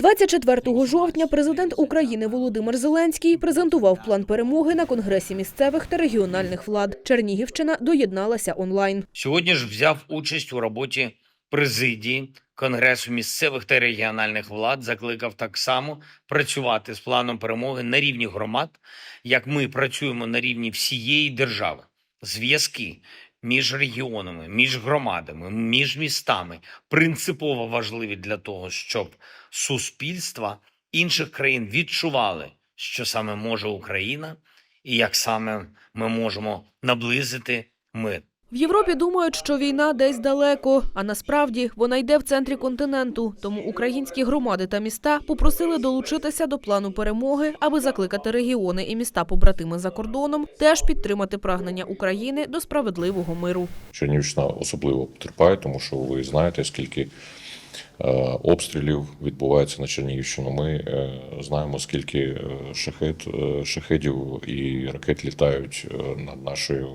24 жовтня президент України Володимир Зеленський презентував план перемоги на конгресі місцевих та регіональних влад. Чернігівщина доєдналася онлайн. Сьогодні ж взяв участь у роботі президії Конгресу місцевих та регіональних влад, закликав так само працювати з планом перемоги на рівні громад, як ми працюємо на рівні всієї держави. Зв'язки між регіонами, між громадами, між містами принципово важливі для того, щоб суспільства інших країн відчували, що саме може Україна, і як саме ми можемо наблизити мир. В Європі думають, що війна десь далеко, а насправді вона йде в центрі континенту. Тому українські громади та міста попросили долучитися до плану перемоги, аби закликати регіони і міста побратими за кордоном теж підтримати прагнення України до справедливого миру. Чернігівщина особливо потерпає, тому що ви знаєте, скільки е, обстрілів відбувається на Чернігівщину. Ми е, знаємо, скільки е, шахет, шахедів і ракет літають над нашою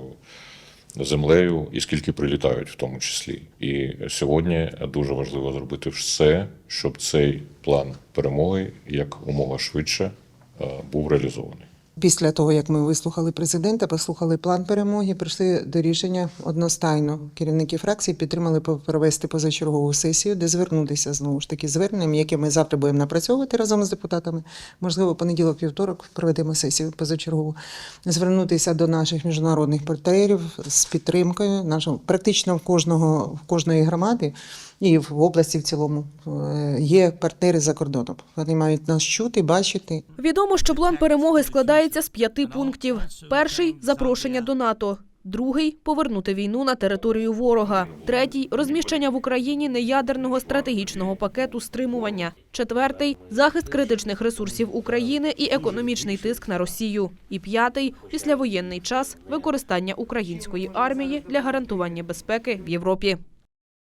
землею, і скільки прилітають в тому числі. І сьогодні дуже важливо зробити все, щоб цей план перемоги як умова швидше е, був реалізований. Після того, як ми вислухали президента, послухали план перемоги, прийшли до рішення одностайно. Керівники фракції підтримали провести позачергову сесію, де звернутися знову ж таки зверненням, яке ми завтра будемо напрацьовувати разом з депутатами. Можливо, понеділок, вівторок проведемо сесію позачергову. Звернутися до наших міжнародних партнерів з підтримкою нашого практично в кожного в кожної громади. І в області в цілому е, є партнери за кордоном. Вони мають нас чути, бачити. Відомо, що план перемоги складається з п'яти пунктів: перший запрошення до НАТО. Другий повернути війну на територію ворога. Третій розміщення в Україні неядерного стратегічного пакету стримування. Четвертий захист критичних ресурсів України і економічний тиск на Росію. І п'ятий післявоєнний час використання української армії для гарантування безпеки в Європі.